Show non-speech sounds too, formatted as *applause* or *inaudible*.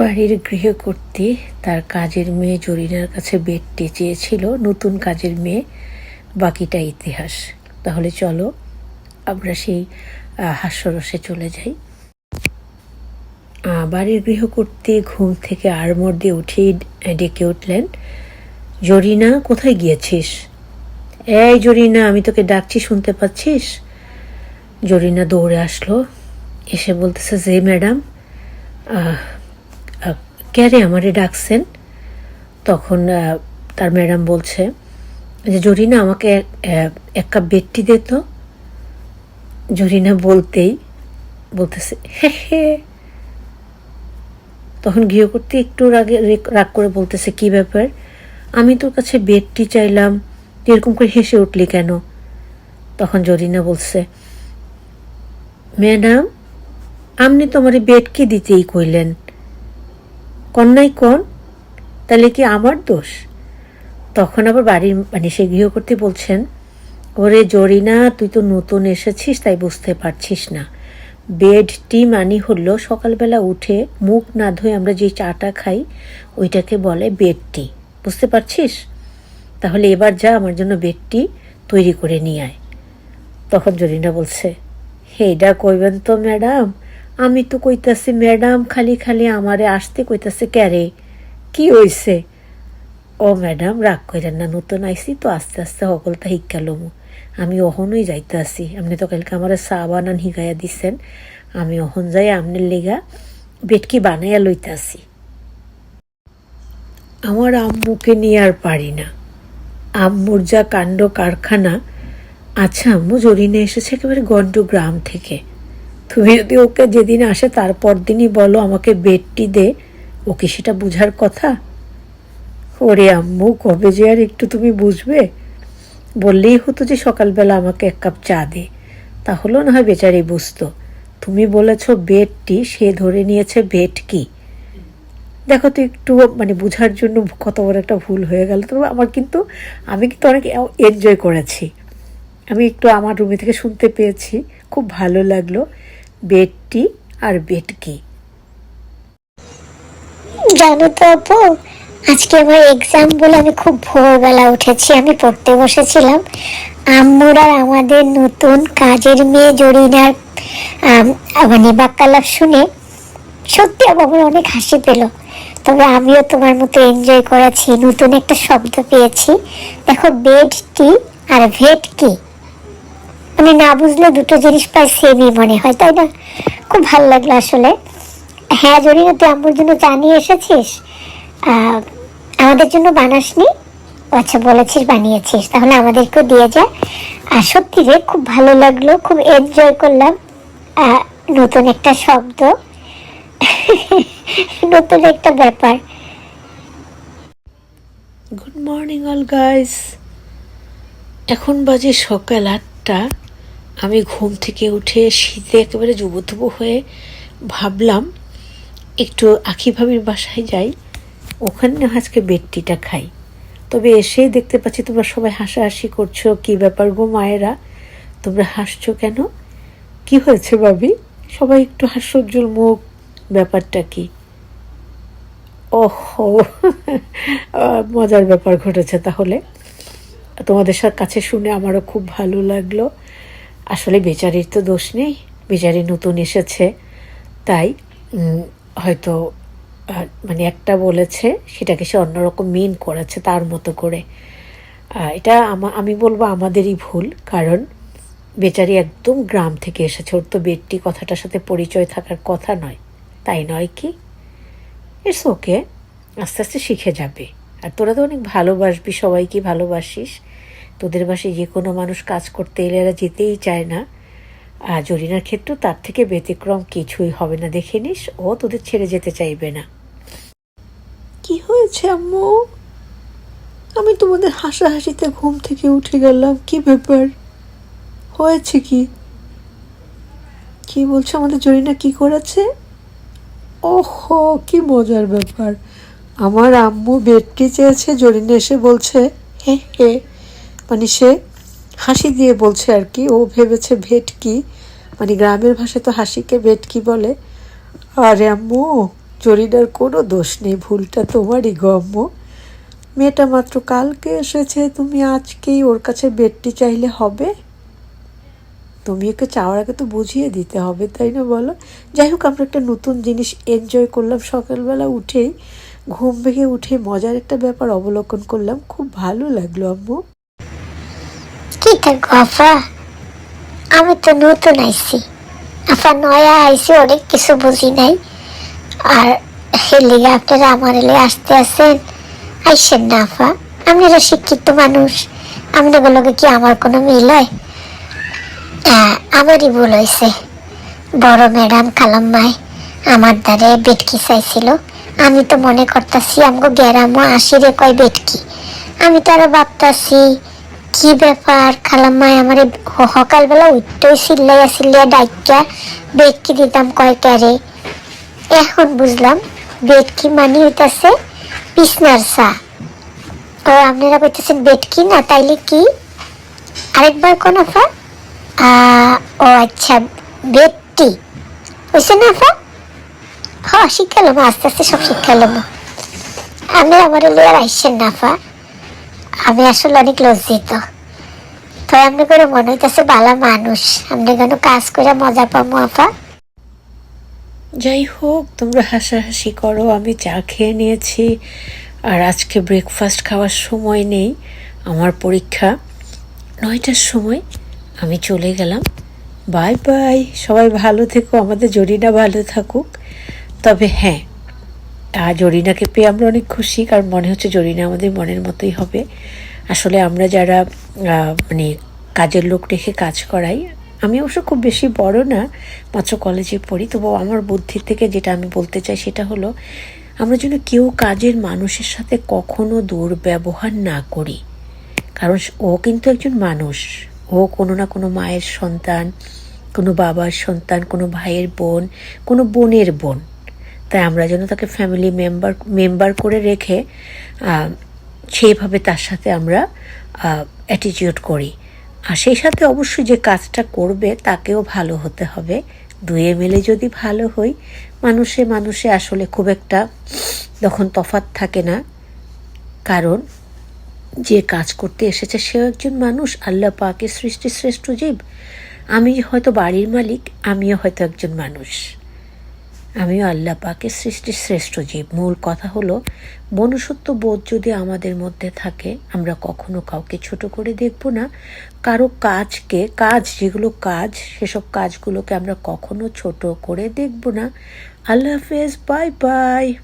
বাড়ির গৃহকর্ত্রী তার কাজের মেয়ে জরিনার কাছে বেডটি চেয়েছিল, নতুন কাজের মেয়ে, বাকিটা ইতিহাস। তাহলে চলো, আমরা সেই হাস্যরসে চলে যাই। বাড়ির গৃহকর্ত্রী ঘুম থেকে আড়মোড় দিয়ে উঠেই ডেকে উঠলেন, জরিনা, কোথায় গিয়েছিস? এই জরিনা, আমি তোকে ডাকছি, শুনতে পাচ্ছিস? জরিনা দৌড়ে আসলো, এসে বলতেছে, যে ম্যাডাম ক্যারে আমারে ডাকছেন, তখন তার ম্যাডাম বলছে যে, জরিনা আমাকে এক- কাপ বেডটি দে তো। জরিনা বলতেই বলতেছে, হে হে। তখন গৃহকর্তী একটু রাগে রাগ করে বলতেছে, কি ব্যাপার? আমি তোর কাছে বেডটি চাইলাম এরকম করে হেসে উঠলি কেন? তখন জরিনা বলছে, ম্যাডাম আপনি তোমার বেডকে দিতেই কইলেন। কন্যাই কন? তাহলে কি আমার দোষ? তখন আবার বাড়ির মানে সে গৃহকর্তী বলছেন, ওরে জরিনা, তুই তো নতুন এসেছিস, তাই বুঝতে পারছিস না। বেড, টি, মানি হলো সকালবেলা উঠে মুখ না ধুয়ে আমরা যে চাটা খাই, ওইটাকে বলে বেড টি। বুঝতে পারছিস? তাহলে এবার যা, আমার জন্য বেড টি তৈরি করে নিয়ে আয়। তখন জরিনা বলছে, হেডা কইবেন তো, ম্যাডাম আমি তো কইতাছি, ম্যাডাম, খালি খালি আমারে আসতে কইতাছে, ক্যারে? কি হইছে? ও ম্যাডাম, রাগ কইলেন না, নতুন আইসি তো, আস্তে আস্তে সকলটা শিক্ষালম আমি অহনই যাইতে আসি আপনি তো কালকে আমার চা বানান শিখাইয়া দিছেন। আমি অহন যাই আমনের লেগা বেটকি বানাইয়া লইতে আসি আমার আম্মুকে নিয়ে আর পারি না। আম্মুর যা কাণ্ড কারখানা আচ্ছা আম্মু জরিনে এসেছে একেবারে গন্ড গ্রাম থেকে। তুমি যদি ওকে যেদিন আসে তারপর দিনই বলো আমাকে বেডটি দে। ওকে সেটা বুঝার কথা? ওরে আম্মু, কবে যে আর একটু তুমি বুঝবে? বললেই হতো যে সকালবেলা আমাকে এক কাপ চা দে। তাহলেও না হয় বেচারি বুঝতো। তুমি বলেছ বেডটি, সে ধরে নিয়েছে বেড কি? দেখো তো একটু মানে বোঝার জন্য কত বড় একটা ভুল হয়ে গেল। তবে আমার কিন্তু, আমি কিন্তু অনেক এনজয় করেছি। আমি একটু আমার রুমে থেকে শুনতে পেয়েছি। খুব ভালো লাগল। বেডটি আর বেড কি? জানো তো আপু, আজকে আমার এক্সাম বলে আমি খুব ভোরবেলা উঠেছি, আমি পড়তে বসেছিলাম। আম্মুর আমাদের নতুন কাজের মেয়ে জরিনার মানে বাক্যালাপ শুনে সত্যি আমার অনেক হাসি পেল। তবে আমিও তোমার মতো এনজয় করেছি নতুন একটা শব্দ পেয়েছি। দেখো বেড টি আর ভেট কি? মানে না বুঝলে দুটো জিনিস প্রায় সেমই মনে হয়, তাই না? খুব ভালো লাগল আসলে। হ্যাঁ জরিনা, তুই আম্মুর জন্য চা নিয়ে এসেছিস? আমাদের জন্য বানাসনি? আচ্ছা বলেছিস বানিয়েছিস, তাহলে আমাদেরকেও দিয়ে যা। আর সত্যি রে, খুব ভালো লাগল, খুব এনজয় করলাম। নতুন একটা শব্দ। *laughs* নতুন একটা ব্যাপার। গুড মর্নিং অল গাইস এখন বাজে সকাল আটটা। আমি ঘুম থেকে উঠে শীতে একেবারে যুবথুবু হয়ে ভাবলাম, একটু আখি ভাবির বাসায় যাই, ওখানে আজকে বেডটিটা খাই। তবে এসেই দেখতে পাচ্ছি তোমরা সবাই হাসাহাসি করছ, কি ব্যাপার গো মায়েরা? তোমরা হাসছো কেন? কি হয়েছে ভাবি? সবাই একটু হাস্যোজ্জ্বল মুখ, ব্যাপারটা কি? ওহো, মজার ব্যাপার ঘটেছে তাহলে। তোমাদের কাছে শুনে আমারও খুব ভালো লাগল। আসলে বেচারির তো দোষ নেই। বেচারি নতুন এসেছে। তাই হয়তো মানে একটা বলেছে, সেটাকে সে অন্যরকম মিন করেছে তার মতো করে। এটা আমা বলব আমাদেরই ভুল, কারণ বেচারি একদম গ্রাম থেকে এসেছে। ওর তো বেডটি কথাটার সাথে পরিচয় থাকার কথা নয়। তাই নয় কি? ইটস ওকে আস্তে আস্তে শিখে যাবে। আর তোরা তো অনেক ভালোবাসবি, সবাইকে ভালোবাসিস। তোদের বাসায় যে কোনো মানুষ কাজ করতে এলে এরা যেতেই চায় না। আর জরিনার ক্ষেত্রেও তার থেকে ব্যতিক্রম কিছুই হবে না, দেখে নিস। ও তোদের ছেড়ে যেতে চাইবে না। কি হয়েছে আম্মু? আমি তোমাদের হাসাহাসিতে ঘুম থেকে উঠে গেলাম, কি ব্যাপার? হয়েছে কি? কি বলছো আমাদের জরিনা, কি করেছে? ওহো, কি মজার ব্যাপার। আমার আম্মু বেডটি চেয়েছে জরিনা এসে বলছে, হে হে মানে সে হাসি দিয়ে বলছে আর কি, ও ভেবেছে ভেটকি মানে গ্রামের ভাষায় তো হাসিকে ভেটকি বলে? আরে আম্মু, জরিনার কোনো দোষ নেই, ভুলটা তোমারই গম্য মেয়েটা মাত্র কালকে এসেছে, তুমি আজকেই ওর কাছে বেডটি চাইলে হবে? তুমি ওকে চাওয়ার আগে তো বুঝিয়ে দিতে হবে, তাই না বলো? যাই হোক, আমরা একটা নতুন জিনিস এনজয় করলাম সকালবেলা উঠেই। ঘুম ভেঙে উঠে মজার একটা ব্যাপার অবলোকন করলাম, খুব ভালো লাগল আম্মু। কি আফা আমি তো নতুন নয়া অনেক কিছু বুঝি নাই। আর আপনারা আমার এলে আসতে আসেন আইসেন না শিক্ষিত মানুষ। কি আমার কোনো মিল হয়? হ্যাঁ, আমারই ভুল হয়েছে বড় ম্যাডাম খালাম্মাই আমার দ্বারে বেটকি চাইছিল। আমি তো মনে করতাছি আমগো গ্যারামো আশিরে কয় বেটকি আমি তো আরও ভাবতাছি কি ব্যাপার? খালাম্মাই আমার সকালবেলা উঠতেই চিল্লাইয়া চিল্লাইয়া ডাইকা বেটকি দিতাম কয় ক্যারে এখন বুঝলাম, বেটকি মানে হইতাছে বিছনার চা। ও, আপনারা কইতেছেন বেটকি না, তাইলে কি? আরেকবার কোন আফা। ও আচ্ছা বেটটি। হয়েছে না আফা? হ্যাঁ শিখালাম আস্তে আস্তে সব শিক্ষা শিখালাম আমি আমার লিয়ার আইসেন না আফা। আমি আসলে অনেক লজ্জিত। তো এমনি করে মনে হইতেছে ভালো মানুষ। আপনি কেন কাজ করে মজা পাবো, আফা? যাই হোক তোমরা হাসাহাসি করো, আমি চা খেয়ে নিয়েছি। আর আজকে ব্রেকফাস্ট খাওয়ার সময় নেই, আমার পরীক্ষা। নয়টার সময় আমি চলে গেলাম। বাই বাই সবাই ভালো থেকো, আমাদের জরিনা ভালো থাকুক। তবে হ্যাঁ জরিনাকে পেয়ে আমরা অনেক খুশি, কারণ মনে হচ্ছে জরিনা আমাদের মনের মতোই হবে। আসলে আমরা যারা মানে কাজের লোক রেখে কাজ করাই, আমি অবশ্য খুব বেশি বড় না, মাত্র কলেজে পড়ি তবু আমার বুদ্ধি থেকে যেটা আমি বলতে চাই সেটা হলো, আমরা যেন কেউ কাজের মানুষের সাথে কখনো দুর্ব্যবহার না করি। কারণ ও কিন্তু একজন মানুষ, ও কোনো না কোনো মায়ের সন্তান, কোনো বাবার সন্তান, কোনো ভাইয়ের বোন, কোনো বোনের বোন। তাই আমরা যেন তাকে ফ্যামিলি মেম্বার মেম্বার করে রেখে সেইভাবে তার সাথে আমরা অ্যাটিটিউড করি। আর সেই সাথে অবশ্যই যে কাজটা করবে তাকেও ভালো হতে হবে। দুয়ে মিলে যদি ভালো হই, মানুষে মানুষে আসলে খুব একটা তখন তফাৎ থাকে না। কারণ যে কাজ করতে এসেছে সেও একজন মানুষ, আল্লাহ পাকে সৃষ্টি শ্রেষ্ঠ জীব। আমি হয়তো বাড়ির মালিক, আমিও হয়তো একজন মানুষ। আমিও আল্লাহ পাকে সৃষ্টির শ্রেষ্ঠ জীব। মূল কথা হলো, মনুষ্যত্ব বোধ যদি আমাদের মধ্যে থাকে, আমরা কখনো কাউকে ছোট করে দেখব না। কারও কাজকে, কাজ যেগুলো কাজ, সেসব কাজগুলোকে আমরা কখনো ছোট করে দেখব না। আল্লাহ হাফেজ, বাই বাই।